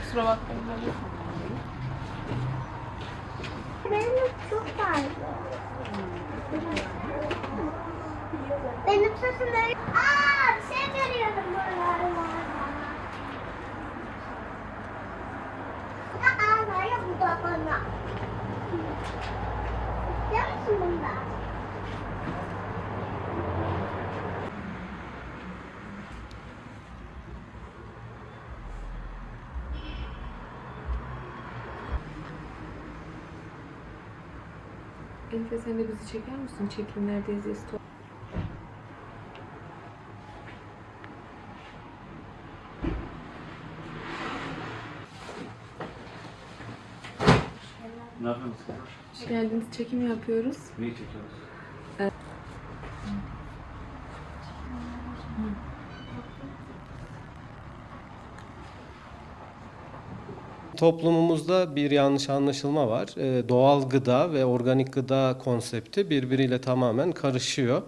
Kusura bakmayın. Benim çok fazla. Benim sesim böyle... Aa bir şey görüyorum buralarda. Aa var ya bu da bana. İstiyor musun bundan? Elif'e sen de bizi çeker misin? Çekimlerdeyiz ya. Ne yapıyorsunuz? Hoş geldiniz. Çekim yapıyoruz. Neyi çekiyoruz? Toplumumuzda bir yanlış anlaşılma var. Ee, Doğal gıda ve organik gıda konsepti birbiriyle tamamen karışıyor.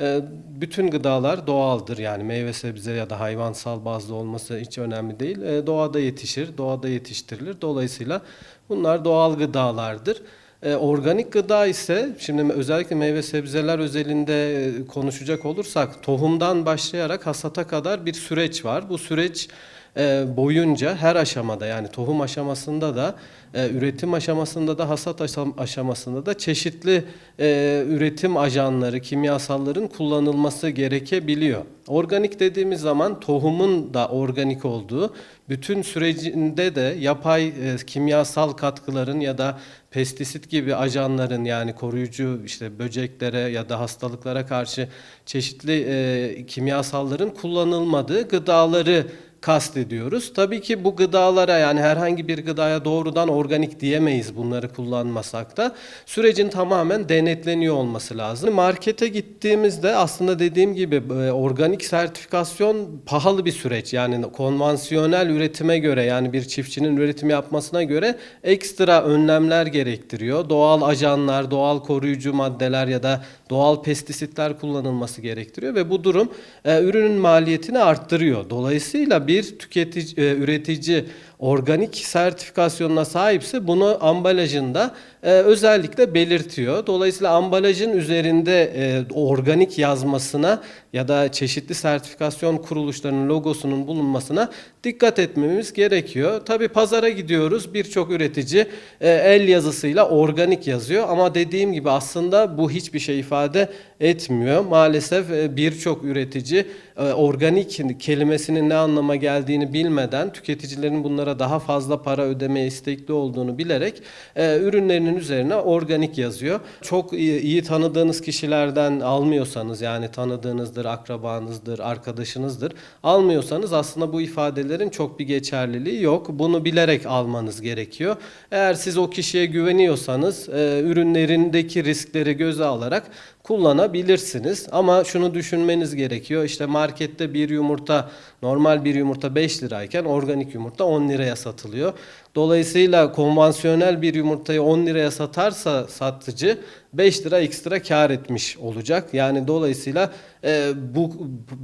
Ee, Bütün gıdalar doğaldır yani meyve sebze ya da hayvansal bazlı olması hiç önemli değil. Ee, Doğada yetişir, doğada yetiştirilir. Dolayısıyla bunlar doğal gıdalardır. Ee, Organik gıda ise şimdi özellikle meyve sebzeler özelinde e, konuşacak olursak tohumdan başlayarak hasata kadar bir süreç var. Bu süreç e, boyunca her aşamada yani tohum aşamasında da e, üretim aşamasında da hasat aşam- aşamasında da çeşitli e, üretim ajanları, kimyasalların kullanılması gerekebiliyor. Organik dediğimiz zaman tohumun da organik olduğu, bütün sürecinde de yapay kimyasal katkıların ya da pestisit gibi ajanların yani koruyucu işte böceklere ya da hastalıklara karşı çeşitli kimyasalların kullanılmadığı gıdaları kastediyoruz. Tabii ki bu gıdalara yani herhangi bir gıdaya doğrudan organik diyemeyiz bunları kullanmasak da. Sürecin tamamen denetleniyor olması lazım. Markete gittiğimizde aslında dediğim gibi e, organik sertifikasyon pahalı bir süreç. Yani konvansiyonel üretime göre yani bir çiftçinin üretim yapmasına göre ekstra önlemler gerektiriyor. Doğal ajanlar, doğal koruyucu maddeler ya da doğal pestisitler kullanılması gerektiriyor ve bu durum e, ürünün maliyetini arttırıyor. Dolayısıyla bir tüketici, e, üretici organik sertifikasyonuna sahipse bunu ambalajında e, özellikle belirtiyor. Dolayısıyla ambalajın üzerinde e, organik yazmasına ya da çeşitli sertifikasyon kuruluşlarının logosunun bulunmasına dikkat etmemiz gerekiyor. Tabii pazara gidiyoruz birçok üretici e, el yazısıyla organik yazıyor ama dediğim gibi aslında bu hiçbir şey ifade etmiyor. Maalesef e, birçok üretici e, organik kelimesinin ne anlama geldiğini bilmeden tüketicilerin bunlara daha fazla para ödemeye istekli olduğunu bilerek ürünlerinin üzerine organik yazıyor. Çok iyi tanıdığınız kişilerden almıyorsanız yani tanıdığınızdır, akrabanızdır, arkadaşınızdır almıyorsanız aslında bu ifadelerin çok bir geçerliliği yok. Bunu bilerek almanız gerekiyor. Eğer siz o kişiye güveniyorsanız e, ürünlerindeki riskleri göze alarak kullanabilirsiniz. Ama şunu düşünmeniz gerekiyor. İşte markette bir yumurta normal bir yumurta 5 lirayken organik yumurta 10 liraya satılıyor. Dolayısıyla konvansiyonel bir yumurtayı 10 liraya satarsa satıcı 5 lira ekstra kar etmiş olacak. Yani dolayısıyla e, bu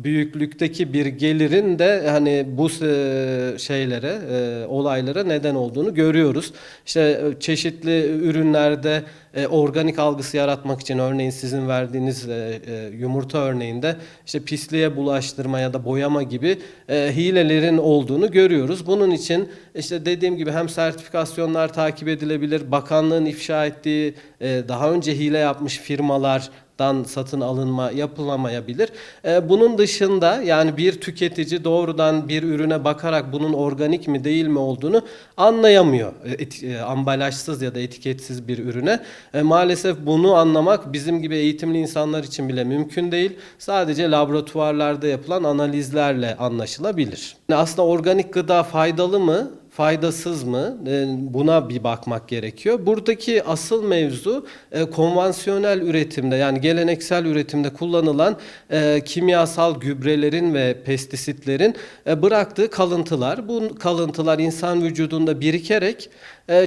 büyüklükteki bir gelirin de hani bu e, şeylere, e, olaylara neden olduğunu görüyoruz. İşte e, çeşitli ürünlerde e, organik algısı yaratmak için örneğin sizin verdiğiniz e, e, yumurta örneğinde işte pisliğe bulaştırma ya da boyama gibi e, hilelerin olduğunu görüyoruz. Bunun için işte dediğim gibi hem sertifikasyonlar takip edilebilir, bakanlığın ifşa ettiği e, daha önce hile yapmış firmalar dan satın alınma yapılamayabilir. Ee, bunun dışında yani bir tüketici doğrudan bir ürüne bakarak bunun organik mi değil mi olduğunu anlayamıyor. E, eti- e, ambalajsız ya da etiketsiz bir ürüne. E, maalesef bunu anlamak bizim gibi eğitimli insanlar için bile mümkün değil. Sadece laboratuvarlarda yapılan analizlerle anlaşılabilir. Aslında organik gıda faydalı mı? Faydasız mı? E, Buna bir bakmak gerekiyor. Buradaki asıl mevzu e, konvansiyonel üretimde yani geleneksel üretimde kullanılan e, kimyasal gübrelerin ve pestisitlerin bıraktığı kalıntılar. Bu kalıntılar insan vücudunda birikerek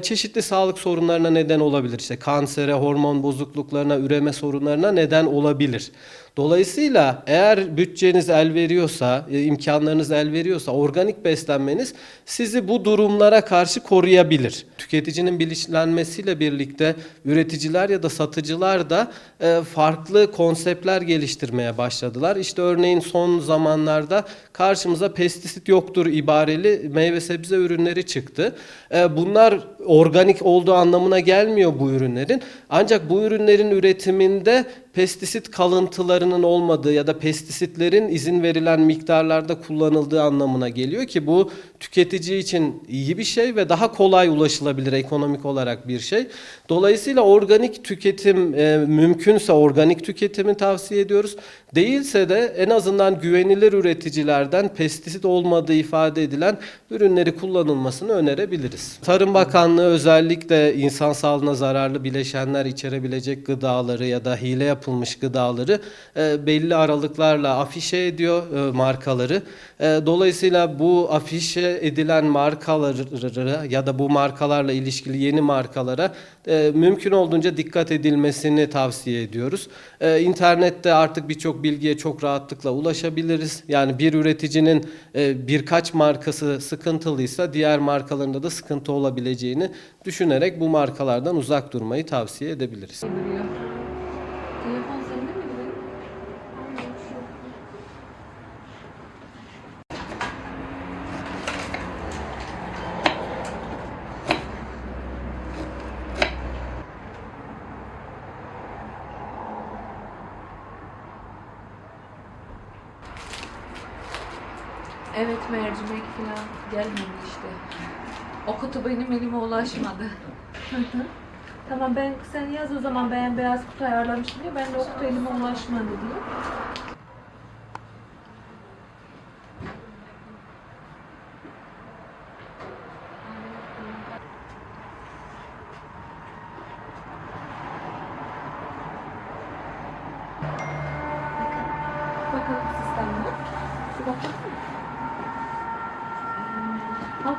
çeşitli sağlık sorunlarına neden olabilir. İşte kansere, hormon bozukluklarına, üreme sorunlarına neden olabilir. Dolayısıyla eğer bütçeniz el veriyorsa, e, imkanlarınız el veriyorsa organik beslenmeniz sizi bu durumlara karşı koruyabilir. Tüketicinin bilinçlenmesiyle birlikte üreticiler ya da satıcılar da e, farklı konseptler geliştirmeye başladılar. İşte örneğin son zamanlarda karşımıza pestisit yoktur ibareli meyve sebze ürünleri çıktı. E, bunlar organik olduğu anlamına gelmiyor bu ürünlerin. Ancak bu ürünlerin üretiminde pestisit kalıntılarının olmadığı ya da pestisitlerin izin verilen miktarlarda kullanıldığı anlamına geliyor ki bu tüketici için iyi bir şey ve daha kolay ulaşılabilir ekonomik olarak bir şey. Dolayısıyla organik tüketim e, mümkünse organik tüketimi tavsiye ediyoruz. Değilse de en azından güvenilir üreticilerden pestisit olmadığı ifade edilen ürünleri kullanılmasını önerebiliriz. Tarım Bakanlığı özellikle insan sağlığına zararlı bileşenler içerebilecek gıdaları ya da hile yapılmış gıdaları e, belli aralıklarla afişe ediyor e, markaları. E, dolayısıyla bu afişe edilen markaları ya da bu markalarla ilişkili yeni markalara e, mümkün olduğunca dikkat edilmesini tavsiye ediyoruz. E, internette artık birçok bilgiye çok rahatlıkla ulaşabiliriz. Yani bir üreticinin e, birkaç markası sıkıntılıysa diğer markalarında da sıkıntı olabileceğini düşünerek bu markalardan uzak durmayı tavsiye edebiliriz. Evet mercimek falan gelmedi işte. O kutu benim elime ulaşmadı. Tamam ben sen yaz o zaman ben beyaz kutu ayarlamıştım diye ben de o kutu elime ulaşmadı diye. Bakalım sistemde. Mı?